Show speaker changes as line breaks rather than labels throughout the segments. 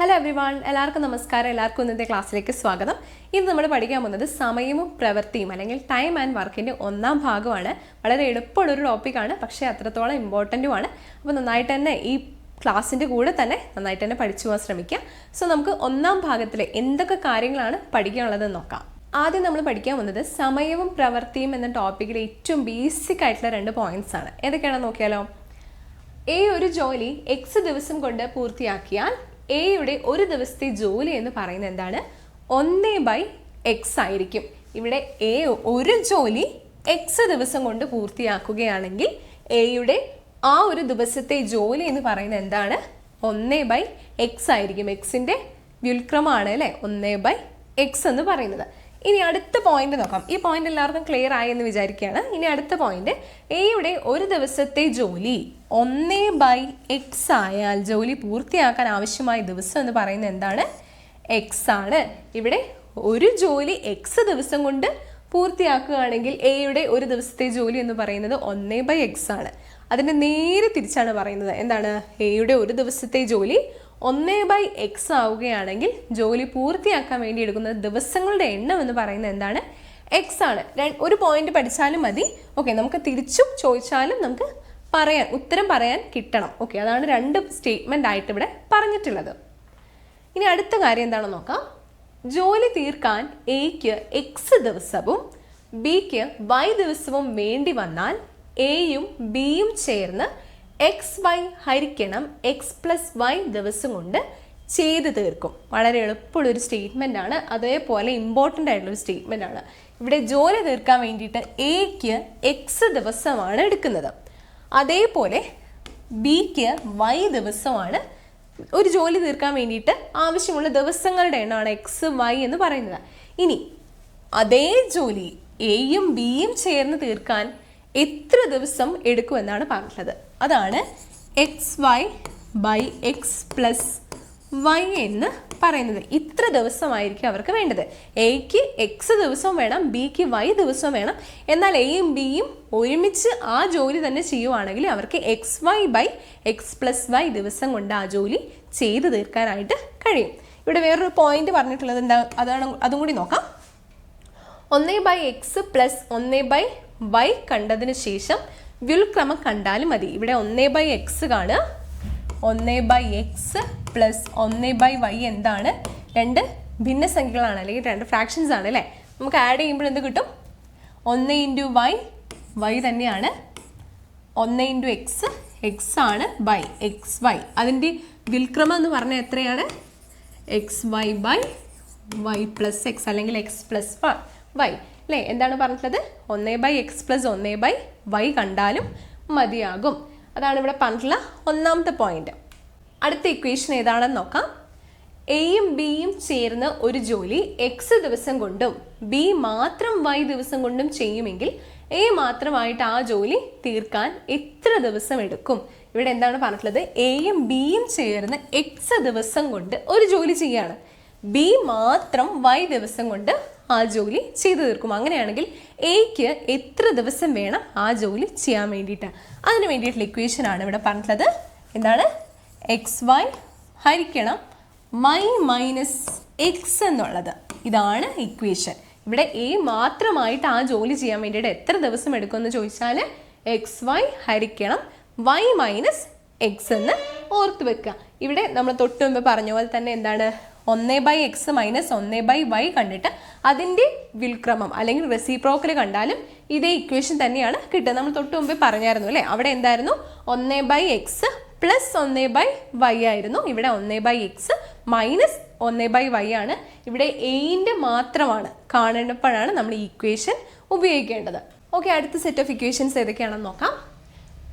Hello every one എല്ലാവർക്കും നമസ്കാരം. എല്ലാവർക്കും ഇന്നത്തെ ക്ലാസ്സിലേക്ക് സ്വാഗതം. ഇന്ന് നമ്മൾ പഠിക്കാൻ പോകുന്നത് സമയവും പ്രവൃത്തിയും അല്ലെങ്കിൽ ടൈം ആൻഡ് വർക്കിന്റെ ഒന്നാം ഭാഗമാണ്. വളരെ എളുപ്പമുള്ളൊരു ടോപ്പിക്കാണ് പക്ഷേ അത്രത്തോളം ഇമ്പോർട്ടന്റുമാണ് അപ്പോൾ നന്നായിട്ട് തന്നെ ഈ ക്ലാസ്സിന്റെ കൂടെ തന്നെ നന്നായിട്ട് തന്നെ പഠിച്ചു പോകാൻ ശ്രമിക്കുക. സോ നമുക്ക് ഒന്നാം ഭാഗത്തിൽ എന്തൊക്കെ കാര്യങ്ങളാണ് പഠിക്കാനുള്ളതെന്ന് നോക്കാം. ആദ്യം നമ്മൾ പഠിക്കാൻ പോകുന്നത് സമയവും പ്രവൃത്തിയും എന്ന ടോപ്പിക്കിലെ ഏറ്റവും ബേസിക് ആയിട്ടുള്ള രണ്ട് പോയിന്റ്സ് ആണ്. ഏതൊക്കെയാണെന്ന് നോക്കിയാലോ? എ ഒരു ജോലി എക്സ് ദിവസം കൊണ്ട് പൂർത്തിയാക്കിയാൽ എയുടെ ഒരു ദിവസത്തെ ജോലി എന്ന് പറയുന്നത് എന്താണ്? ഒന്നേ ബൈ എക്സ് ആയിരിക്കും. ഇവിടെ എ ഒരു ജോലി എക്സ് ദിവസം കൊണ്ട് പൂർത്തിയാക്കുകയാണെങ്കിൽ എയുടെ ആ ഒരു ദിവസത്തെ ജോലി എന്ന് പറയുന്നത് എന്താണ്? ഒന്നേ ബൈ എക്സ് ആയിരിക്കും. എക്സിന്റെ വ്യുൽക്രമാണ് അല്ലേ? ഒന്നേ ബൈ എക്സ് എന്ന് പറയുന്നത്. ഇനി അടുത്ത പോയിന്റ് നോക്കാം. ഈ പോയിന്റ് എല്ലാവർക്കും ക്ലിയർ ആയി എന്ന് വിചാരിക്കുകയാണ്. ഇനി അടുത്ത പോയിന്റ് എയുടെ ഒരു ദിവസത്തെ ജോലി ഒന്നേ ബൈ എക്സ് ആയാൽ ജോലി പൂർത്തിയാക്കാൻ ആവശ്യമായ ദിവസം എന്ന് പറയുന്നത് എന്താണ്? എക്സ് ആണ്. ഇവിടെ ഒരു ജോലി എക്സ് ദിവസം കൊണ്ട് പൂർത്തിയാക്കുകയാണെങ്കിൽ എയുടെ ഒരു ദിവസത്തെ ജോലി എന്ന് പറയുന്നത് ഒന്നേ ബൈ എക്സ് ആണ്. അതിന്റെ നേരെ തിരിച്ചാണ് പറയുന്നത്. എന്താണ്? എയുടെ ഒരു ദിവസത്തെ ജോലി ഒന്നേ ബൈ എക്സ് ആവുകയാണെങ്കിൽ ജോലി പൂർത്തിയാക്കാൻ വേണ്ടി എടുക്കുന്ന ദിവസങ്ങളുടെ എണ്ണം എന്ന് പറയുന്നത് എന്താണ്? എക്സ് ആണ്. ഒരു പോയിന്റ് പഠിച്ചാലും മതി. ഓക്കെ നമുക്ക് തിരിച്ചും ചോദിച്ചാലും നമുക്ക് പറയാൻ ഉത്തരം പറയാൻ കിട്ടണം. ഓക്കെ അതാണ് രണ്ട് സ്റ്റേറ്റ്മെന്റ് ആയിട്ട് ഇവിടെ പറഞ്ഞിട്ടുള്ളത്. ഇനി അടുത്ത കാര്യം എന്താണെന്ന് നോക്കാം. ജോലി തീർക്കാൻ എക്ക് എക്സ് ദിവസവും ബിക്ക് വൈ ദിവസവും വേണ്ടി വന്നാൽ എയും ബിയും ചേർന്ന് എക്സ് വൈ ഹരിക്കണം എക്സ് പ്ലസ് വൈ ദിവസം കൊണ്ട് ചെയ്ത് തീർക്കും. വളരെ എളുപ്പമുള്ള ഒരു സ്റ്റേറ്റ്മെന്റ് ആണ്. അതേപോലെ ഇമ്പോർട്ടന്റ് ആയിട്ടുള്ള ഒരു സ്റ്റേറ്റ്മെന്റ് ആണ്. ഇവിടെ ജോലി തീർക്കാൻ വേണ്ടിയിട്ട് എക്ക് എക്സ് ദിവസമാണ് എടുക്കുന്നത്. അതേപോലെ ബിക്ക് വൈ ദിവസമാണ് ഒരു ജോലി തീർക്കാൻ വേണ്ടിയിട്ട് ആവശ്യമുള്ള ദിവസങ്ങളുടെ എണ്ണമാണ് എക്സ് വൈ എന്ന് പറയുന്നത്. ഇനി അതേ ജോലി എയും ബിയും ചേർന്ന് തീർക്കാൻ എത്ര ദിവസം എടുക്കുമെന്നാണ് പറഞ്ഞിട്ടുള്ളത്. അതാണ് X Y by X plus Y എന്ന് പറയുന്നത്. ഇത്ര ദിവസമായിരിക്കും അവർക്ക് വേണ്ടത്. എക്ക് എക്സ് ദിവസം വേണം ബിക്ക് വൈ ദിവസം വേണം. എന്നാൽ എയും ബിയും ഒരുമിച്ച് ആ ജോലി തന്നെ ചെയ്യുവാണെങ്കിൽ അവർക്ക് X Y by X plus Y ദിവസം കൊണ്ട് ആ ജോലി ചെയ്തു തീർക്കാനായിട്ട് കഴിയും. ഇവിടെ വേറൊരു പോയിന്റ് പറഞ്ഞിട്ടുള്ളത് എന്താ? അതാണ് അതും കൂടി നോക്കാം. ഒന്നേ ബൈ എക്സ് പ്ലസ് ഒന്നേ ബൈ വൈ കണ്ടതിന് ശേഷം വ്യുൽക്രമം കണ്ടാലും മതി. ഇവിടെ ഒന്നേ ബൈ എക്സ് കാണുക. ഒന്നേ ബൈ എക്സ് പ്ലസ് ഒന്നേ ബൈ വൈ എന്താണ്? രണ്ട് ഭിന്നസംഖ്യകളാണ്. അല്ലെങ്കിൽ രണ്ട് ഫ്രാക്ഷൻസ് ആണ് അല്ലേ? നമുക്ക് ആഡ് ചെയ്യുമ്പോൾ എന്ത് കിട്ടും? ഒന്ന് ഇന്റു വൈ വൈ തന്നെയാണ്. ഒന്ന് ഇന്റു എക്സ് എക്സ് ആണ് ബൈ എക്സ് വൈ അതിന്റെ വിൽക്രമം എന്ന് പറഞ്ഞാൽ എത്രയാണ്? X Y by Y plus X അല്ലെങ്കിൽ എക്സ് പ്ലസ് വൈ അല്ലേ എന്താണ് പറഞ്ഞിട്ടുള്ളത്? ഒന്നേ ബൈ എക്സ് പ്ലസ് ഒന്നേ ബൈ വൈ കണ്ടാലും മതിയാകും. അതാണ് ഇവിടെ പറഞ്ഞിട്ടുള്ള ഒന്നാമത്തെ പോയിന്റ് അടുത്ത ഇക്വേഷൻ ഏതാണെന്ന് നോക്കാം. എയും ബിയും ചേർന്ന് ഒരു ജോലി എക്സ് ദിവസം കൊണ്ടും ബി മാത്രം വൈ ദിവസം കൊണ്ടും ചെയ്യുമെങ്കിൽ എ മാത്രമായിട്ട് ആ ജോലി തീർക്കാൻ എത്ര ദിവസം എടുക്കും? ഇവിടെ എന്താണ് പറഞ്ഞിട്ടുള്ളത്? എയും ബിയും ചേർന്ന് എക്സ് ദിവസം കൊണ്ട് ഒരു ജോലി ചെയ്യാണ്. ബി മാത്രം വൈ ദിവസം കൊണ്ട് ആ ജോലി ചെയ്തു തീർക്കും. അങ്ങനെയാണെങ്കിൽ എക്ക് എത്ര ദിവസം വേണം ആ ജോലി ചെയ്യാൻ വേണ്ടിയിട്ട്? അതിന് വേണ്ടിയിട്ടുള്ള ഇക്വേഷനാണ് ഇവിടെ പറഞ്ഞിട്ടുള്ളത്. എന്താണ്? എക്സ് വൈ ഹരിക്കണം വൈ മൈനസ് എക്സ് എന്നുള്ളത്. ഇതാണ് ഇക്വേഷൻ ഇവിടെ എ മാത്രമായിട്ട് ആ ജോലി ചെയ്യാൻ വേണ്ടിയിട്ട് എത്ര ദിവസം എടുക്കുമെന്ന് ചോദിച്ചാൽ എക്സ് വൈ ഹരിക്കണം വൈ മൈനസ് എക്സ് എന്ന് ഓർത്ത് വെക്കുക. ഇവിടെ നമ്മൾ തൊട്ട് മുമ്പ് പറഞ്ഞ പോലെ തന്നെ എന്താണ്? ഒന്നേ ബൈ എക്സ് മൈനസ് ഒന്ന് ബൈ വൈ കണ്ടിട്ട് അതിന്റെ വിൽക്രമം അല്ലെങ്കിൽ റെസിപ്രോക്കൽ കണ്ടാലും ഇതേ ഇക്വേഷൻ തന്നെയാണ് കിട്ടുക. നമ്മൾ തൊട്ട് മുമ്പേ പറഞ്ഞായിരുന്നു അല്ലേ? അവിടെ എന്തായിരുന്നു? ഒന്ന് ബൈ എക്സ് പ്ലസ് ഒന്ന് ബൈ വൈ ആയിരുന്നു. ഇവിടെ ഒന്ന് ബൈ എക്സ് മൈനസ് ഒന്ന് ബൈ വൈ ആണ്. ഇവിടെ എയിന്റെ മാത്രമാണ് കാണേണ്ടപ്പോഴാണ് നമ്മൾ ഈ ഇക്വേഷൻ ഉപയോഗിക്കേണ്ടത്. ഓക്കെ അടുത്ത സെറ്റ് ഓഫ് ഇക്വേഷൻസ് ഏതൊക്കെയാണെന്ന് നോക്കാം.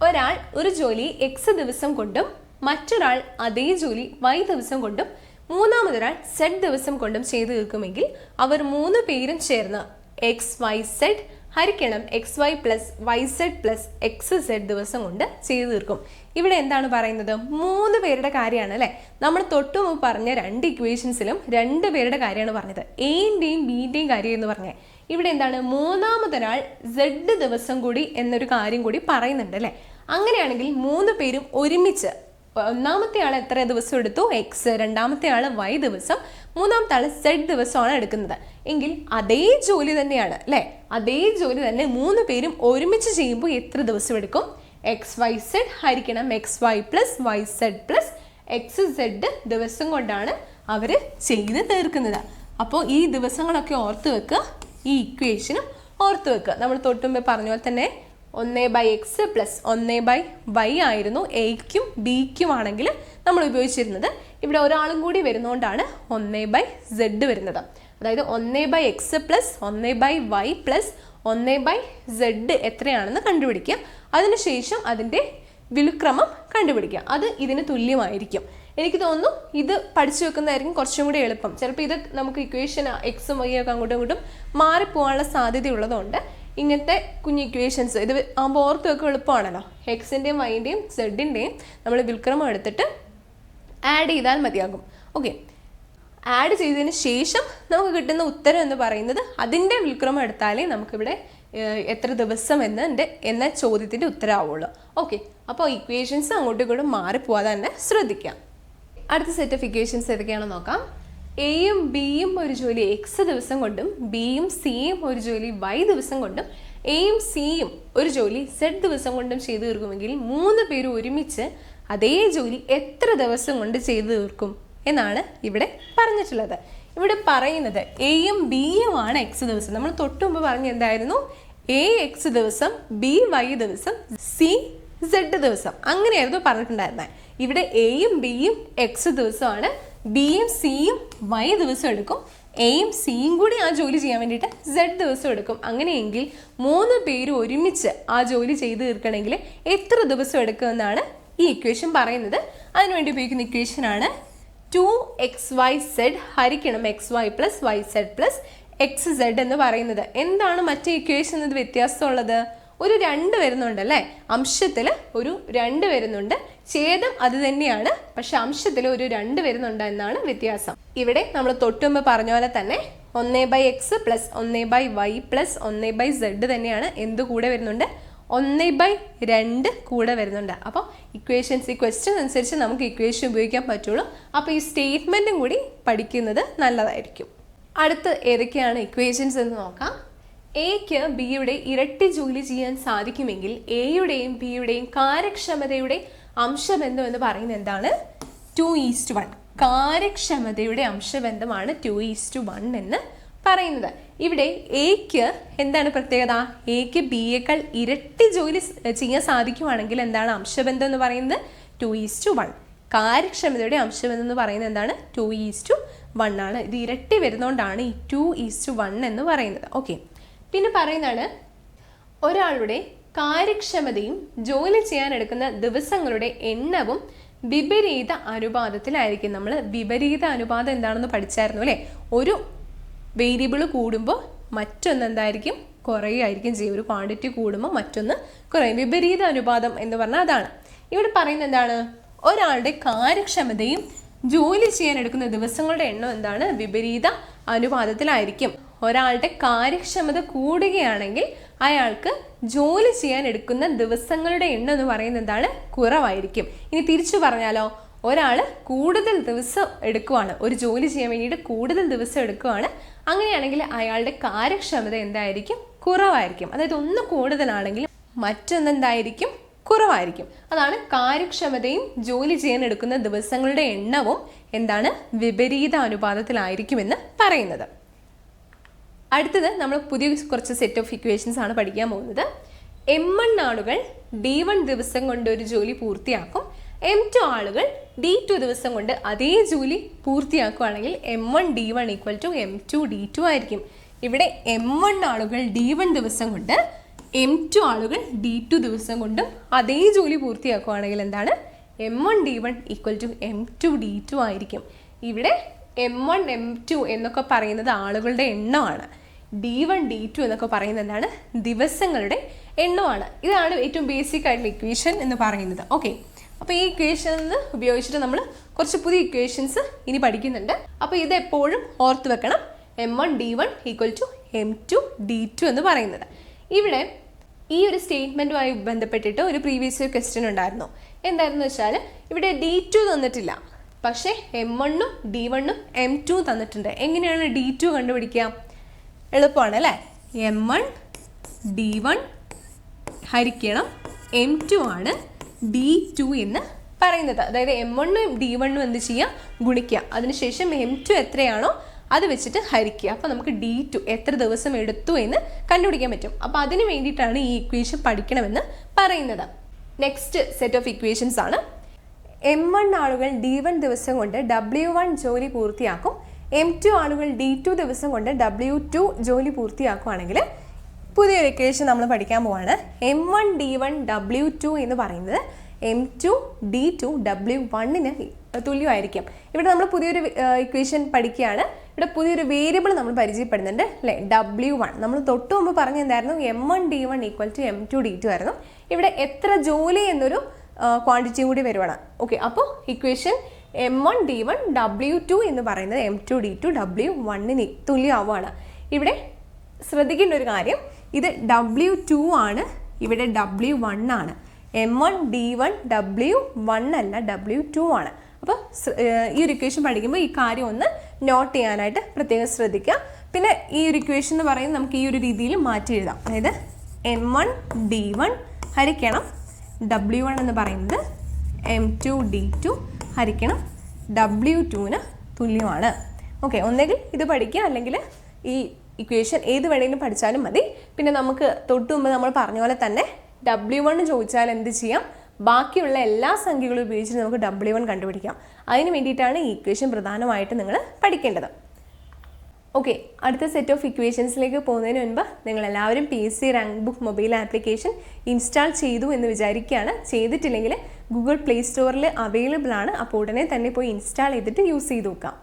ഒരാൾ ഒരു ജോലി എക്സ് ദിവസം കൊണ്ടും മറ്റൊരാൾ അതേ ജോലി വൈ ദിവസം കൊണ്ടും മൂന്നാമതൊരാൾ സെഡ് ദിവസം കൊണ്ടും ചെയ്തു തീർക്കുമെങ്കിൽ അവർ മൂന്ന് പേരും ചേർന്ന് എക്സ് വൈ സെഡ് ഹരിക്കണം X Y plus Y Z plus X Z ദിവസം കൊണ്ട് ചെയ്തു തീർക്കും. ഇവിടെ എന്താണ് പറയുന്നത്? മൂന്ന് പേരുടെ കാര്യമാണ് അല്ലേ? നമ്മൾ തൊട്ടു മുമ്പ് പറഞ്ഞ രണ്ട് ഇക്വേഷൻസിലും രണ്ട് പേരുടെ കാര്യമാണ് പറഞ്ഞത്. എന്റെയും ബിന്റെയും കാര്യം എന്ന് പറഞ്ഞത് ഇവിടെ എന്താണ്? മൂന്നാമതൊരാൾ സെഡ് ദിവസം കൂടി എന്നൊരു കാര്യം കൂടി പറയുന്നുണ്ട് അല്ലേ? അങ്ങനെയാണെങ്കിൽ മൂന്ന് പേരും ഒരുമിച്ച് ഒന്നാമത്തെ ആൾ എത്ര ദിവസം എടുത്തു? എക്സ് രണ്ടാമത്തെ ആൾ വൈ ദിവസം. മൂന്നാമത്തെ ആൾ സെഡ് ദിവസമാണ് എടുക്കുന്നത്. എങ്കിൽ അതേ ജോലി തന്നെയാണ് അല്ലേ? അതേ ജോലി തന്നെ മൂന്ന് പേരും ഒരുമിച്ച് ചെയ്യുമ്പോൾ എത്ര ദിവസം എടുക്കും? എക്സ് വൈ സെഡ് ഹരിക്കണം. X Y plus Y Z plus X Z ദിവസം കൊണ്ടാണ് അവർ ചെയ്ത് തീർക്കുന്നത്. അപ്പോൾ ഈ ദിവസങ്ങളൊക്കെ ഓർത്ത് വെക്കുക. ഈ ഇക്വേഷനും ഓർത്ത് വെക്കുക. നമ്മൾ തൊട്ടുമ്പേ പറഞ്ഞ പോലെ തന്നെ ഒന്ന് ബൈ എക്സ് പ്ലസ് ഒന്ന് ബൈ വൈ ആയിരുന്നു എയ്ക്കും ബിക്കും ആണെങ്കിൽ നമ്മൾ ഉപയോഗിച്ചിരുന്നത്. ഇവിടെ ഒരാളും കൂടി വരുന്നതുകൊണ്ടാണ് ഒന്ന് ബൈ സെഡ് വരുന്നത്. അതായത് ഒന്ന് ബൈ എക്സ് പ്ലസ് ഒന്ന് ബൈ വൈ പ്ലസ് ഒന്ന് ബൈ സെഡ് എത്രയാണെന്ന് കണ്ടുപിടിക്കുക. അതിനുശേഷം അതിന്റെ വിലുക്രമം കണ്ടുപിടിക്കുക. അത് ഇതിന് തുല്യമായിരിക്കും. എനിക്ക് തോന്നുന്നു ഇത് പഠിച്ചു വെക്കുന്നതായിരിക്കും കുറച്ചും കൂടി എളുപ്പം. ചിലപ്പോൾ ഇത് നമുക്ക് ഇക്വേഷൻ എക്സും വൈ ഒക്കെ അങ്ങോട്ടും ഇങ്ങോട്ടും മാറിപ്പോകാനുള്ള സാധ്യതയുള്ളതുകൊണ്ട് ഇങ്ങനത്തെ കുഞ്ഞ് ഇക്വേഷൻസ് ഇത് ആകുമ്പോൾ ഓർത്ത് വെക്കുക എളുപ്പമാണല്ലോ. എക്സിന്റെയും വൈന്റെയും സെഡിന്റെയും നമ്മൾ വിൽക്രമം എടുത്തിട്ട് ആഡ് ചെയ്താൽ മതിയാകും. ഓക്കെ ആഡ് ചെയ്തതിന് ശേഷം നമുക്ക് കിട്ടുന്ന ഉത്തരം എന്ന് പറയുന്നത് അതിന്റെ വിൽക്രമം എടുത്താലേ നമുക്കിവിടെ എത്ര ദിവസം എന്ന് എന്റെ എന്ന ചോദ്യത്തിന്റെ ഉത്തരമാവുള്ളൂ ഓക്കെ അപ്പോൾ ഇക്വേഷൻസ് അങ്ങോട്ടും ഇങ്ങോട്ടും മാറിപ്പോവാതെ തന്നെ ശ്രദ്ധിക്കാം. അടുത്ത സെറ്റ് ഓഫ് ഇക്വേഷൻസ് ഏതൊക്കെയാണെന്ന് നോക്കാം. എയും ബിയും ഒരു ജോലി എക്സ് ദിവസം കൊണ്ടും ബിയും സിയും ഒരു ജോലി വൈ ദിവസം കൊണ്ടും എയും സിയും ഒരു ജോലി സെഡ് ദിവസം കൊണ്ടും ചെയ്തു തീർക്കുമെങ്കിൽ മൂന്ന് പേരും ഒരുമിച്ച് അതേ ജോലി എത്ര ദിവസം കൊണ്ട് ചെയ്തു തീർക്കും എന്നാണ് ഇവിടെ പറഞ്ഞിട്ടുള്ളത്. ഇവിടെ പറയുന്നത് എയും ബിയും ആണ് എക്സ് ദിവസം. നമ്മൾ തൊട്ട് മുമ്പ് പറഞ്ഞ എന്തായിരുന്നു? എ എക്സ് ദിവസം ബി വൈ ദിവസം സി സെഡ് ദിവസം. അങ്ങനെയായിരുന്നു പറഞ്ഞിട്ടുണ്ടായിരുന്നത് ഇവിടെ എയും ബിയും എക്സ് ദിവസമാണ് ബിയും സിയും വൈ ദിവസം എടുക്കും. എയും സിയും കൂടി ആ ജോലി ചെയ്യാൻ വേണ്ടിയിട്ട് സെഡ് ദിവസം എടുക്കും. അങ്ങനെയെങ്കിൽ മൂന്ന് പേര് ഒരുമിച്ച് ആ ജോലി ചെയ്ത് തീർക്കണമെങ്കിൽ എത്ര ദിവസം എടുക്കുമെന്നാണ് ഈ ഇക്വേഷൻ പറയുന്നത്. അതിനുവേണ്ടി ഉപയോഗിക്കുന്ന ഇക്വേഷനാണ് ടു എക്സ് വൈ സെഡ് ഹരിക്കണം X Y plus Y Z plus X Z എന്ന് പറയുന്നത്. എന്താണ് മറ്റേ ഇക്വേഷൻ ഇത് വ്യത്യാസമുള്ളത് ഒരു രണ്ട് വരുന്നുണ്ട് അല്ലേ? അംശത്തിൽ ഒരു രണ്ട് വരുന്നുണ്ട്. ഛേദം അത് തന്നെയാണ്. പക്ഷെ അംശത്തിൽ ഒരു രണ്ട് വരുന്നുണ്ട് എന്നാണ് വ്യത്യാസം. ഇവിടെ നമ്മൾ തൊട്ടുമ്പ് പറഞ്ഞ പോലെ തന്നെ ഒന്നേ ബൈ എക്സ് പ്ലസ് ഒന്നേ ബൈ വൈ പ്ലസ് ഒന്നേ ബൈ സെഡ് തന്നെയാണ് എന്ത് കൂടെ വരുന്നുണ്ട്? ഒന്ന് ബൈ രണ്ട് കൂടെ വരുന്നുണ്ട്. അപ്പോൾ ഇക്വേഷൻസ് ഈ ക്വസ്റ്റ്യൻ അനുസരിച്ച് നമുക്ക് ഇക്വേഷൻ ഉപയോഗിക്കാൻ പറ്റുള്ളൂ. അപ്പോൾ ഈ സ്റ്റേറ്റ്മെന്റും കൂടി പഠിക്കുന്നത് നല്ലതായിരിക്കും. അടുത്ത് ഏതൊക്കെയാണ് ഇക്വേഷൻസ് എന്ന് നോക്കാം. എക്ക് ബിയുടെ ഇരട്ടി ജോലി ചെയ്യാൻ സാധിക്കുമെങ്കിൽ എയുടെയും ബിയുടെയും കാര്യക്ഷമതയുടെ അംശബന്ധം എന്ന് പറയുന്നത് എന്താണ്? Two is to one. കാര്യക്ഷമതയുടെ അംശബന്ധമാണ് ടു ഈസ്റ്റ് വൺ എന്ന് പറയുന്നത്. ഇവിടെ എക്ക് എന്താണ് പ്രത്യേകത? എക്ക് ബിയേക്കാൾ ഇരട്ടി ജോലി ചെയ്യാൻ സാധിക്കുവാണെങ്കിൽ എന്താണ് അംശബന്ധം എന്ന് പറയുന്നത്? Two is to one. കാര്യക്ഷമതയുടെ അംശബന്ധം എന്ന് പറയുന്നത് എന്താണ്? ടു ഈസ്റ്റ് വൺ ആണ്. ഇത് ഇരട്ടി വരുന്നതുകൊണ്ടാണ് ഈ ടു ഈസ്റ്റ് വൺ എന്ന് പറയുന്നത്. ഓക്കെ. പിന്നെ പറയുന്നതാണ് ഒരാളുടെ കാര്യക്ഷമതയും ജോലി ചെയ്യാൻ എടുക്കുന്ന ദിവസങ്ങളുടെ എണ്ണവും വിപരീത അനുപാതത്തിലായിരിക്കും. നമ്മൾ വിപരീത അനുപാതം എന്താണെന്ന് പഠിച്ചായിരുന്നു അല്ലേ? ഒരു വേരിയബിൾ കൂടുമ്പോൾ മറ്റൊന്ന് എന്തായിരിക്കും? കുറയുമായിരിക്കും ചെയ്യും ഒരു ക്വാണ്ടിറ്റി കൂടുമ്പോൾ മറ്റൊന്ന് കുറയും. വിപരീത അനുപാതം എന്ന് പറഞ്ഞാൽ അതാണ്. ഇവിടെ പറയുന്നത് എന്താണ്? ഒരാളുടെ കാര്യക്ഷമതയും ജോലി ചെയ്യാൻ എടുക്കുന്ന ദിവസങ്ങളുടെ എണ്ണം എന്താണ്? വിപരീത അനുപാതത്തിലായിരിക്കും. ഒരാളുടെ കാര്യക്ഷമത കൂടുകയാണെങ്കിൽ അയാൾക്ക് ജോലി ചെയ്യാൻ എടുക്കുന്ന ദിവസങ്ങളുടെ എണ്ണം എന്ന് പറയുന്നത് എന്താണ്? കുറവായിരിക്കും. ഇനി തിരിച്ചു പറഞ്ഞാലോ? ഒരാൾ കൂടുതൽ ദിവസം എടുക്കുവാണ്. ഒരു ജോലി ചെയ്യാൻ വേണ്ടിയിട്ട് കൂടുതൽ ദിവസം എടുക്കുവാണ്. അങ്ങനെയാണെങ്കിൽ അയാളുടെ കാര്യക്ഷമത എന്തായിരിക്കും? കുറവായിരിക്കും. അതായത് ഒന്ന് കൂടുതലാണെങ്കിൽ മറ്റൊന്ന് എന്തായിരിക്കും? കുറവായിരിക്കും. അതാണ് കാര്യക്ഷമതയും ജോലി ചെയ്യാൻ എടുക്കുന്ന ദിവസങ്ങളുടെ എണ്ണവും എന്താണ്? വിപരീത അനുപാതത്തിലായിരിക്കുമെന്ന് പറയുന്നത്. അടുത്തത് നമ്മൾ പുതിയ കുറച്ച് സെറ്റ് ഓഫ് ഇക്വേഷൻസ് ആണ് പഠിക്കാൻ പോകുന്നത്. എം വൺ ആളുകൾ ഡി വൺ ദിവസം കൊണ്ട് ഒരു ജോലി പൂർത്തിയാക്കും. എം ടു ആളുകൾ ഡി ടു ദിവസം കൊണ്ട് അതേ ജോലി പൂർത്തിയാക്കുകയാണെങ്കിൽ M one D one equal to M two D two ആയിരിക്കും. ഇവിടെ എം വൺ ആളുകൾ ഡി വൺ ദിവസം കൊണ്ട് എം ടു ആളുകൾ ഡി ടു ദിവസം കൊണ്ടും അതേ ജോലി പൂർത്തിയാക്കുകയാണെങ്കിൽ എന്താണ്? M one D one equal to M two D two ആയിരിക്കും. ഇവിടെ എം വൺ എം ടു എന്നൊക്കെ പറയുന്നത് ആളുകളുടെ എണ്ണമാണ്. ഡി വൺ ഡി ടു എന്നൊക്കെ പറയുന്നത് എന്താണ് ദിവസങ്ങളുടെ എണ്ണമാണ്. ഇതാണ് ഏറ്റവും ബേസിക് ആയിട്ടുള്ള ഇക്വേഷൻ എന്ന് പറയുന്നത്. ഓക്കെ അപ്പോൾ ഈ ഇക്വേഷൻ ഉപയോഗിച്ചിട്ട് നമ്മൾ കുറച്ച് പുതിയ ഇക്വേഷൻസ് ഇനി പഠിക്കുന്നുണ്ട്. അപ്പോൾ ഇത് എപ്പോഴും ഓർത്ത് വെക്കണം. M one D one equal to M two D two എന്ന് പറയുന്നത്. ഇവിടെ ഈ ഒരു സ്റ്റേറ്റ്മെന്റുമായി ബന്ധപ്പെട്ടിട്ട് ഒരു പ്രീവിയസ് ക്വസ്റ്റ്യൻ ഉണ്ടായിരുന്നു. എന്തായിരുന്നു വെച്ചാൽ ഇവിടെ ഡി ടു തന്നിട്ടില്ല. പക്ഷേ എം വണ്ണും ഡി വണ്ണും എം ടു തന്നിട്ടുണ്ട്. എങ്ങനെയാണ് ഡി ടു കണ്ടുപിടിക്കുക? എളുപ്പമാണ് അല്ലേ? എം വൺ ഡി വൺ ഹരിക്കണം. എം ടു ആണ് ഡി ടു എന്ന് പറയുന്നത്. അതായത് എം വണ്ണും ഡി വണ്ണും എന്ത് ചെയ്യുക? ഗുണിക്കുക. അതിനുശേഷം എം ടു എത്രയാണോ അത് വെച്ചിട്ട് ഹരിക്കുക. അപ്പോൾ നമുക്ക് ഡി ടു എത്ര ദിവസം എടുത്തു എന്ന് കണ്ടുപിടിക്കാൻ പറ്റും. അപ്പോൾ അതിന് വേണ്ടിയിട്ടാണ് ഈ ഇക്വേഷൻ പഠിക്കണമെന്ന് പറയുന്നത്. നെക്സ്റ്റ് സെറ്റ് ഓഫ് ഇക്വേഷൻസ് ആണ്. എം വൺ ആളുകൾ ഡി വൺ ദിവസം കൊണ്ട് ഡബ്ല്യു വൺ ജോലി പൂർത്തിയാക്കും. എം ടു ആളുകൾ ഡി ടു ദിവസം കൊണ്ട് ഡബ്ല്യു ടു ജോലി പൂർത്തിയാക്കുകയാണെങ്കിൽ പുതിയൊരു ഇക്വേഷൻ നമ്മൾ പഠിക്കാൻ പോവാണ്. M one D one W two എന്ന് പറയുന്നത് M two D two W വണ്ണിന് തുല്യമായിരിക്കും. ഇവിടെ നമ്മൾ പുതിയൊരു ഇക്വേഷൻ പഠിക്കുകയാണ്. ഇവിടെ പുതിയൊരു വേരിയബിൾ നമ്മൾ പരിചയപ്പെടുന്നുണ്ട് അല്ലേ? ഡബ്ല്യു വൺ നമ്മൾ തൊട്ട് മുമ്പ് പറഞ്ഞെന്തായിരുന്നു M one D one equal to M two D two ആയിരുന്നു. ഇവിടെ എത്ര ജോലി എന്നൊരു ക്വാണ്ടിറ്റി കൂടി വരുവാണ്. ഓക്കെ അപ്പോൾ equation M one D one W two എന്ന് പറയുന്നത് M two D two W വണ്ണിന് തുല്യമാവുകയാണ് ഇവിടെ ശ്രദ്ധിക്കേണ്ട ഒരു കാര്യം ഇത് ഡബ്ല്യു ടു ആണ് ഇവിടെ ഡബ്ല്യു വൺ ആണ്. M one D one W one അല്ല ഡബ്ല്യു ടു ആണ്. അപ്പോൾ ഈ ഒരു ഇക്വേഷൻ പഠിക്കുമ്പോൾ ഈ കാര്യം ഒന്ന് നോട്ട് ചെയ്യാനായിട്ട് പ്രത്യേകം ശ്രദ്ധിക്കുക. പിന്നെ ഈ ഒരു ഇക്വേഷൻ എന്ന് പറയുന്നത് നമുക്ക് ഈ ഒരു രീതിയിൽ മാറ്റി എഴുതാം. അതായത് എം വൺ ഡി വൺ ഹരിക്കണം ഡബ്ല്യു വൺ എന്ന് പറയുന്നത് എം ടു ഡി ടു ഹരിക്കണം ഡബ്ല്യു ടുവിന് തുല്യമാണ്. ഓക്കെ ഒന്നെങ്കിൽ ഇത് പഠിക്കുക അല്ലെങ്കിൽ ഈ ഇക്വേഷൻ ഏത് വേണമെങ്കിലും പഠിച്ചാലും മതി. പിന്നെ നമുക്ക് തൊട്ട് മുമ്പ് നമ്മൾ പറഞ്ഞ പോലെ തന്നെ ഡബ്ല്യു വൺ ചോദിച്ചാൽ എന്ത് ചെയ്യാം? ബാക്കിയുള്ള എല്ലാ സംഖ്യകളും ഉപയോഗിച്ച് നമുക്ക് ഡബ്ല്യു വൺ കണ്ടുപിടിക്കാം. അതിന് വേണ്ടിയിട്ടാണ് ഈ ഇക്വേഷൻ പ്രധാനമായിട്ട് നിങ്ങൾ പഠിക്കേണ്ടത്. ഓക്കെ അടുത്ത സെറ്റ് ഓഫ് ഇക്വേഷൻസിലേക്ക് പോകുന്നതിന് മുൻപ് നിങ്ങൾ എല്ലാവരും P S C rank book mobile application install ചെയ്തു എന്ന് വിചാരിക്കുകയാണ്. ചെയ്തിട്ടില്ലെങ്കിൽ ഗൂഗിൾ പ്ലേ സ്റ്റോറിൽ അവൈലബിൾ ആണ്. അപ്പോൾ ഉടനെ തന്നെ പോയി ഇൻസ്റ്റാൾ ചെയ്തിട്ട് യൂസ് ചെയ്ത് നോക്കാം.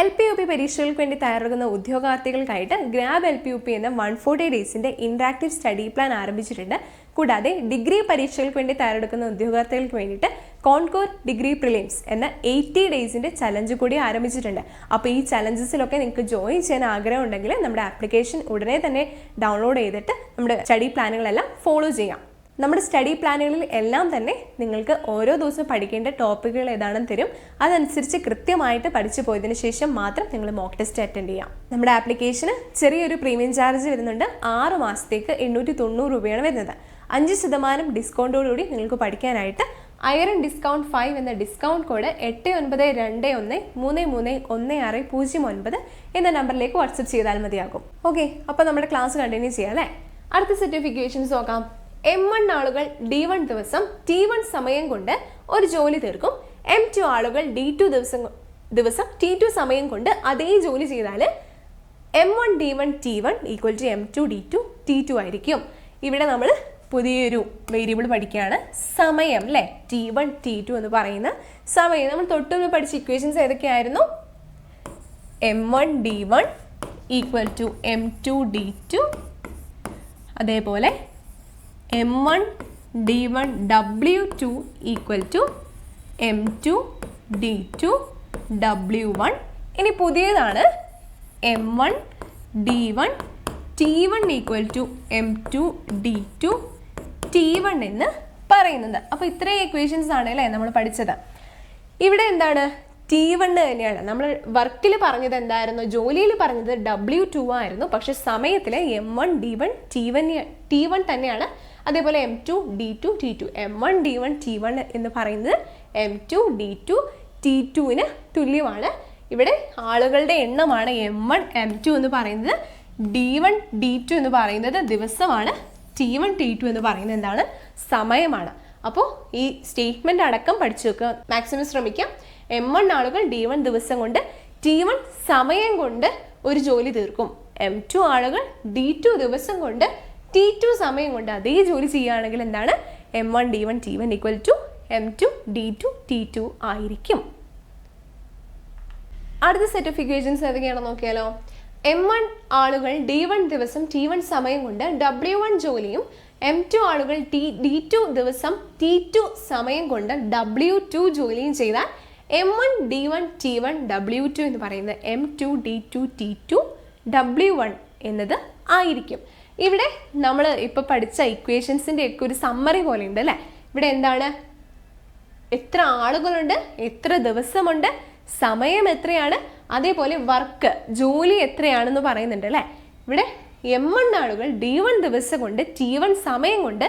എൽ പി യു പി പരീക്ഷകൾക്ക് വേണ്ടി തയ്യാറാകുന്ന ഉദ്യോഗാർത്ഥികൾക്കായിട്ട് grab L P U P എന്ന വൺ ഫോർട്ടി ഡേയ്സിന്റെ ഇൻട്രാക്റ്റീവ് സ്റ്റഡി പ്ലാൻ ആരംഭിച്ചിട്ടുണ്ട്. കൂടാതെ ഡിഗ്രി പരീക്ഷകൾക്ക് വേണ്ടി തയ്യാറെടുക്കുന്ന ഉദ്യോഗാർത്ഥികൾക്ക് വേണ്ടിയിട്ട് കോൺകോർ ഡിഗ്രി പ്രിലിംസ് എന്ന എയ്റ്റി ഡേയ്സിന്റെ ചലഞ്ച് കൂടി ആരംഭിച്ചിട്ടുണ്ട്. അപ്പോൾ ഈ ചലഞ്ചസിലൊക്കെ നിങ്ങൾക്ക് ജോയിൻ ചെയ്യാൻ ആഗ്രഹം ഉണ്ടെങ്കിൽ നമ്മുടെ ആപ്ലിക്കേഷൻ ഉടനെ തന്നെ ഡൗൺലോഡ് ചെയ്തിട്ട് നമ്മുടെ സ്റ്റഡി പ്ലാനുകളെല്ലാം ഫോളോ ചെയ്യാം. നമ്മുടെ സ്റ്റഡി പ്ലാനുകളിൽ എല്ലാം തന്നെ നിങ്ങൾക്ക് ഓരോ ദിവസവും പഠിക്കേണ്ട ടോപ്പിക്കുകൾ ഏതാണെന്ന് തരും. അതനുസരിച്ച് കൃത്യമായിട്ട് പഠിച്ചു പോയതിനു ശേഷം മാത്രം നിങ്ങൾ മോക്ക് ടെസ്റ്റ് അറ്റൻഡ് ചെയ്യാം. നമ്മുടെ ആപ്ലിക്കേഷന് ചെറിയൊരു പ്രീമിയം ചാർജ് വരുന്നുണ്ട്. ആറ് മാസത്തേക്ക് എണ്ണൂറ്റി തൊണ്ണൂറ് രൂപയാണ് വരുന്നത്. അഞ്ച് ശതമാനം ഡിസ്കൗണ്ടോടുകൂടി നിങ്ങൾക്ക് പഠിക്കാനായിട്ട് അയറൺ ഡിസ്കൗണ്ട് ഫൈവ് എന്ന ഡിസ്കൗണ്ട് കോഡ് എട്ട് ഒൻപത് രണ്ട് ഒന്ന് മൂന്ന് മൂന്ന് ഒന്ന് ആറ് പൂജ്യം ഒൻപത് എന്ന നമ്പറിലേക്ക് വാട്സപ്പ് ചെയ്താൽ മതിയാകും. ഓക്കെ അപ്പോൾ നമ്മുടെ ക്ലാസ് കണ്ടിന്യൂ ചെയ്യാം അല്ലേ? അടുത്ത സർട്ടിഫിക്കേഷൻസ് നോക്കാം. എം വൺ ആളുകൾ ഡി വൺ ദിവസം ടി വൺ സമയം കൊണ്ട് ഒരു ജോലി തീർക്കും. എം ടു ആളുകൾ ഡി ടു ദിവസം ദിവസം ടി ടു സമയം കൊണ്ട് അതേ ജോലി ചെയ്താൽ M one D one T one equal to M two D two T two ആയിരിക്കും. ഇവിടെ നമ്മൾ പുതിയൊരു വേരിയബിൾ പഠിക്കുകയാണ്. സമയം അല്ലേ ടി വൺ ടി ടു എന്ന് പറയുന്ന സമയം. നമ്മൾ തൊട്ടുമുമ്പ് പഠിച്ച equations ഏതൊക്കെയായിരുന്നു? M one D one equal to M two D two അതേപോലെ M one D one W two equal to M two D two W one ഇനി പുതിയതാണ് M one D one T one equal to M two D two T one എന്ന് പറയുന്നത്. അപ്പോൾ ഇത്രയും equations ആണ് അല്ലേ നമ്മൾ പഠിച്ചത്. ഇവിടെ എന്താണ്? ടി വൺ തന്നെയാണ്. നമ്മൾ വർക്കിൽ പറഞ്ഞത് എന്തായിരുന്നു? ജോലിയിൽ പറഞ്ഞത് ഡബ്ല്യു ടു ആയിരുന്നു. പക്ഷേ സമയത്തിൽ M one D one T one T one തന്നെയാണ്. അതേപോലെ M two D two T two M one D one T one എന്ന് പറയുന്നത് M two D two T ടുവിന് തുല്യമാണ്. ഇവിടെ ആളുകളുടെ എണ്ണമാണ് എം വൺ എം ടു എന്ന് പറയുന്നത്. ഡി വൺ ഡി ടു എന്ന് പറയുന്നത് ദിവസമാണ്. ടി വൺ ടി ടു എന്ന് പറയുന്നത് എന്താണ്? സമയമാണ്. അപ്പോൾ ഈ സ്റ്റേറ്റ്മെന്റ് അടക്കം പഠിച്ചു വെക്കുക. മാക്സിമം ശ്രമിക്കാം. എം വൺ ആളുകൾ ഡി വൺ ദിവസം കൊണ്ട് ടി വൺ സമയം കൊണ്ട് ഒരു ജോലി തീർക്കും. എം ടു ആളുകൾ ഡി ടു ദിവസം കൊണ്ട് ടി ടു സമയം കൊണ്ട് അതേ ജോലി ചെയ്യുകയാണെങ്കിൽ എന്താണ്? M one D one T one equal to M two D two T two ആയിരിക്കും. അടുത്ത സെറ്റ് ഓഫ് ഇക്വേഷൻസ് ഏതൊക്കെയാണെന്ന് നോക്കിയാലോ? എം വൺ ആളുകൾ ഡി വൺ ദിവസം ടി വൺ സമയം കൊണ്ട് ഡബ്ല്യു വൺ ജോലിയും എം ടു ആളുകൾ ടി ഡി ടു ദിവസം ടി ടു സമയം കൊണ്ട് ഡബ്ല്യു ടു ജോലിയും ചെയ്താൽ M one D one T one W two എന്ന് പറയുന്നത് M two D two T two W one എന്നത് ആയിരിക്കും. ഇവിടെ നമ്മൾ ഇപ്പോൾ പഠിച്ച ഇക്വേഷൻസിന്റെ ഒക്കെ ഒരു സമ്മറി പോലെ ഉണ്ട് അല്ലേ? ഇവിടെ എന്താണ്? എത്ര ആളുകളുണ്ട് എത്ര ദിവസമുണ്ട് സമയം എത്രയാണ് അതേപോലെ വർക്ക് ജോലി എത്രയാണെന്ന് പറയുന്നുണ്ട് അല്ലേ? ഇവിടെ എം വൺ ആളുകൾ ഡി വൺ ദിവസം കൊണ്ട് ടി വൺ സമയം കൊണ്ട്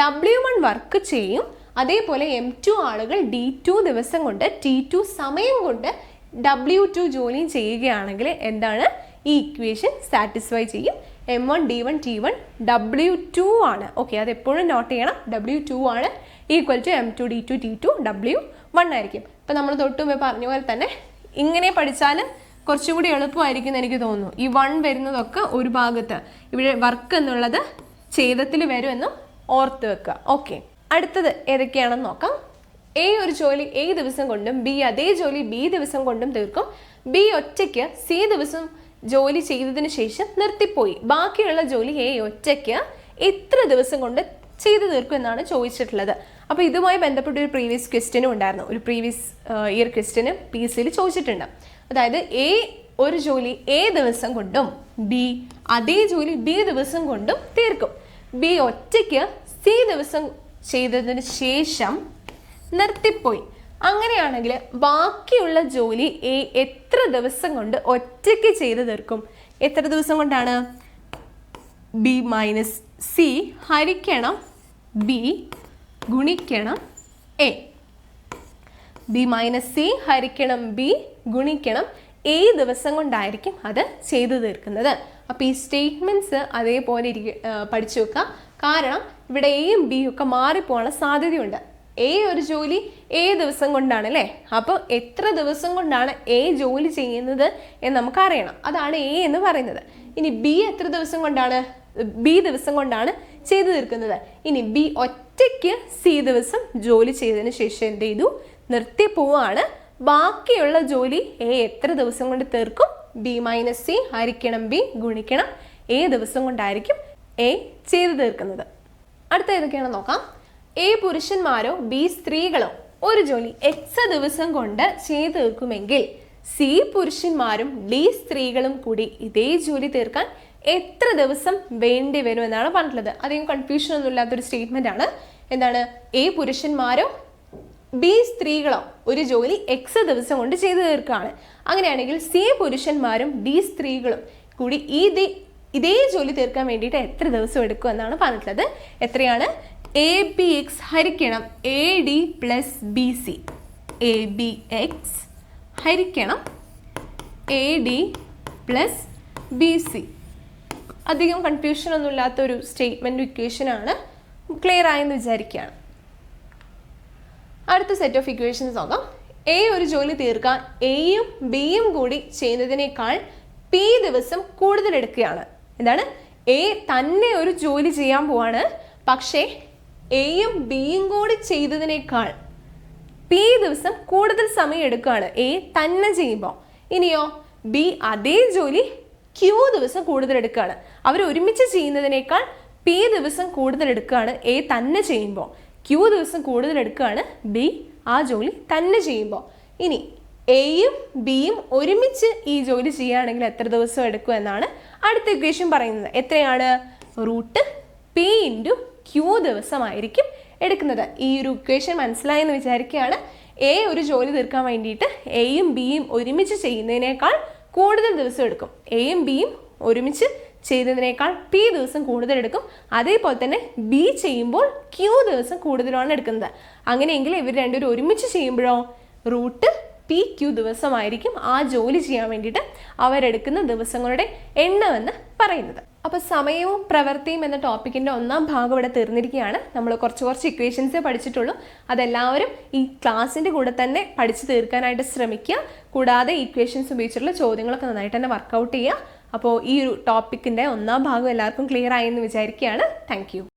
ഡബ്ല്യു വൺ വർക്ക് ചെയ്യും. അതേപോലെ എം ടു ആളുകൾ ഡി ടു ദിവസം കൊണ്ട് ടി ടു സമയം കൊണ്ട് ഡബ്ല്യു ടു ജോലി ചെയ്യുകയാണെങ്കിൽ എന്താണ്? ഈ ഇക്വേഷൻ സാറ്റിസ്ഫൈ ചെയ്യും. M one D one T one W two ആണ്. ഓക്കെ അത് എപ്പോഴും നോട്ട് ചെയ്യണം. ഡബ്ല്യു ടു ആണ് equal to M two D two T two W one ആയിരിക്കും. ഇപ്പം നമ്മൾ തൊട്ടുമ്പോൾ പറഞ്ഞ പോലെ തന്നെ ഇങ്ങനെ പഠിച്ചാൽ കുറച്ചും കൂടി എളുപ്പമായിരിക്കും എന്ന് എനിക്ക് തോന്നുന്നു. ഈ വൺ വരുന്നതൊക്കെ ഒരു ഭാഗത്ത്. ഇവിടെ വർക്ക് എന്നുള്ളത് ഛേദത്തിൽ വരുമെന്നും ഓർത്ത് വെക്കുക. ഓക്കെ അടുത്തത് ഏതൊക്കെയാണെന്ന് നോക്കാം. എ ഒരു ജോലി എ ദിവസം കൊണ്ടും ബി അതേ ജോലി ബി ദിവസം കൊണ്ടും തീർക്കും. ബി ഒറ്റയ്ക്ക് സി ദിവസം ജോലി ചെയ്തതിന് ശേഷം നിർത്തിപ്പോയി. ബാക്കിയുള്ള ജോലി എ ഒറ്റയ്ക്ക് എത്ര ദിവസം കൊണ്ട് ചെയ്തു തീർക്കും എന്നാണ് ചോദിച്ചിട്ടുള്ളത്. അപ്പോൾ ഇതുമായി ബന്ധപ്പെട്ട ഒരു പ്രീവിയസ് ക്വസ്റ്റ്യനും ഉണ്ടായിരുന്നു. ഒരു പ്രീവിയസ് ഇയർ ക്വസ്റ്റ്യന് പി സിയിൽ ചോദിച്ചിട്ടുണ്ട്. അതായത് എ ഒരു ജോലി എ ദിവസം കൊണ്ടും ബി അതേ ജോലി ബി ദിവസം കൊണ്ടും തീർക്കും. ബി ഒറ്റയ്ക്ക് സി ദിവസം ചെയ്തതിന് ശേഷം നിർത്തിപ്പോയി. അങ്ങനെയാണെങ്കിൽ ബാക്കിയുള്ള ജോലി എ എത്ര ദിവസം കൊണ്ട് ഒറ്റയ്ക്ക് ചെയ്ത് തീർക്കും? എത്ര ദിവസം കൊണ്ടാണ്? ബി മൈനസ് സി ഹരിക്കണം ബി ഗുണിക്കണം എ ബി മൈനസ് സി ഹരിക്കണം ബി ഗുണിക്കണം എ ദിവസം കൊണ്ടായിരിക്കും അത് ചെയ്തു തീർക്കുന്നത്. അപ്പോൾ ഈ സ്റ്റേറ്റ്മെന്റ്സ് അതേപോലെ ഇരിക്ക പഠിച്ചു വെക്കുക കാരണം ഇവിടെ എയും ബിയും ഒക്കെ മാറിപ്പോകാനുള്ള സാധ്യതയുണ്ട്. എ ഒരു ജോലി എ ദിവസം കൊണ്ടാണ് അല്ലേ? അപ്പോൾ എത്ര ദിവസം കൊണ്ടാണ് എ ജോലി ചെയ്യുന്നത് എന്ന് നമുക്കറിയണം. അതാണ് എ എന്ന് പറയുന്നത്. ഇനി ബി എത്ര ദിവസം കൊണ്ടാണ്? ബി ദിവസം കൊണ്ടാണ് ചെയ്തു തീർക്കുന്നത്. ഇനി ബി ഒറ്റയ്ക്ക് സി ദിവസം ജോലി ചെയ്തതിന് ശേഷം എന്ത് ചെയ്തു? നിർത്തി പോവാണ്. ബാക്കിയുള്ള ജോലി എ എത്ര ദിവസം കൊണ്ട് തീർക്കും? ബി മൈനസ് സി ഹരിക്കണം ബി ഗുണിക്കണം. എ ദിവസം കൊണ്ടായിരിക്കും എ ചെയ്തു തീർക്കുന്നത്. അടുത്ത ഏതൊക്കെയാണ് നോക്കാം. എ പുരുഷന്മാരോ ബി സ്ത്രീകളോ ഒരു ജോലി എക്സ് ദിവസം കൊണ്ട് ചെയ്തു തീർക്കുമെങ്കിൽ സി പുരുഷന്മാരും ഡി സ്ത്രീകളും കൂടി ഇതേ ജോലി തീർക്കാൻ എത്ര ദിവസം വേണ്ടി വരും എന്നാണ് പറഞ്ഞിട്ടുള്ളത്. അധികം കൺഫ്യൂഷൻ ഒന്നും ഇല്ലാത്തൊരു സ്റ്റേറ്റ്മെന്റ് ആണ്. എന്താണ്? എ പുരുഷന്മാരോ ബി സ്ത്രീകളോ ഒരു ജോലി എക്സ് ദിവസം കൊണ്ട് ചെയ്തു തീർക്കുകയാണ്. അങ്ങനെയാണെങ്കിൽ സി പുരുഷന്മാരും ഡി സ്ത്രീകളും കൂടി ഈ ഇതേ ജോലി തീർക്കാൻ വേണ്ടിയിട്ട് എത്ര ദിവസം എടുക്കും എന്നാണ് പറഞ്ഞിട്ടുള്ളത്. എത്രയാണ്? എ ബി എക്സ് ഹരിക്കണം. A D plus B C A B X ഹരിക്കണം. A D plus B C അധികം കൺഫ്യൂഷൻ ഒന്നും ഇല്ലാത്ത ഒരു സ്റ്റേറ്റ്മെന്റ് ഇക്വേഷനാണ് ക്ലിയർ ആയെന്ന് വിചാരിക്കുകയാണ്. അടുത്ത സെറ്റ് ഓഫ് ഇക്വേഷൻസ് നോക്കാം. എ ഒരു ജോലി തീർക്കാൻ എയും ബിയും കൂടി ചെയ്യുന്നതിനേക്കാൾ പി ദിവസം കൂടുതൽ എടുക്കുകയാണ്. എന്താണ്? എ തന്നെ ഒരു ജോലി ചെയ്യാൻ പോവാണ്. പക്ഷേ എയും ബിയും കൂടി ചെയ്തതിനേക്കാൾ പി ദിവസം കൂടുതൽ സമയം എടുക്കുകയാണ്. എ തന്നെ ചെയ്യുമ്പോൾ. ഇനിയോ ബി അതേ ജോലി ക്യൂ ദിവസം കൂടുതൽ എടുക്കുകയാണ് അവർ ഒരുമിച്ച് ചെയ്യുന്നതിനേക്കാൾ പി ദിവസം കൂടുതൽ എടുക്കുകയാണ് എ തന്നെ ചെയ്യുമ്പോൾ ക്യൂ ദിവസം കൂടുതൽ എടുക്കുകയാണ് ബി ആ ജോലി തന്നെ ചെയ്യുമ്പോൾ ഇനി എയും ബിയും ഒരുമിച്ച് ഈ ജോലി ചെയ്യുകയാണെങ്കിൽ എത്ര ദിവസം എടുക്കും എന്നാണ് അടുത്ത ഇക്വേഷൻ പറയുന്നത്. എത്രയാണ്? റൂട്ട് പി ഇന്റു ക്യൂ ദിവസമായിരിക്കും എടുക്കുന്നത്. ഈ ഒരു ഇക്വേഷൻ മനസ്സിലായെന്ന് വിചാരിക്കുകയാണ്. എ ഒരു ജോലി തീർക്കാൻ വേണ്ടിയിട്ട് എയും ബിയും ഒരുമിച്ച് ചെയ്യുന്നതിനേക്കാൾ കൂടുതൽ ദിവസം എടുക്കും. എയും ബിയും ഒരുമിച്ച് ചെയ്യുന്നതിനേക്കാൾ പി ദിവസം കൂടുതൽ എടുക്കും. അതേപോലെ തന്നെ ബി ചെയ്യുമ്പോൾ ക്യൂ ദിവസം കൂടുതലാണ് എടുക്കുന്നത്. അങ്ങനെയെങ്കിൽ ഇവർ രണ്ടുപേരും ഒരുമിച്ച് ചെയ്യുമ്പോഴോ? റൂട്ട് പി ക്യൂ ദിവസമായിരിക്കും ആ ജോലി ചെയ്യാൻ വേണ്ടിയിട്ട് അവരെടുക്കുന്ന ദിവസങ്ങളുടെ എണ്ണമെന്ന് പറയുന്നത്. അപ്പോൾ സമയവും പ്രവൃത്തിയും എന്ന ടോപ്പിക്കിന്റെ ഒന്നാം ഭാഗം ഇവിടെ തീർന്നിരിക്കുകയാണ്. നമ്മൾ കുറച്ച് കുറച്ച് ഇക്വേഷൻസേ പഠിച്ചിട്ടുള്ളൂ. അതെല്ലാവരും ഈ ക്ലാസ്സിന്റെ കൂടെ തന്നെ പഠിച്ചു തീർക്കാനായിട്ട് ശ്രമിക്കുക. കൂടാതെ ഇക്വേഷൻസ് ഉപയോഗിച്ചിട്ടുള്ള ചോദ്യങ്ങളൊക്കെ നന്നായിട്ട് തന്നെ വർക്കൗട്ട് ചെയ്യുക. അപ്പോൾ ഈ ഒരു ടോപ്പിക്കിന്റെ ഒന്നാം ഭാഗം എല്ലാവർക്കും ക്ലിയർ ആയി എന്ന് വിചാരിക്കുകയാണ്. താങ്ക്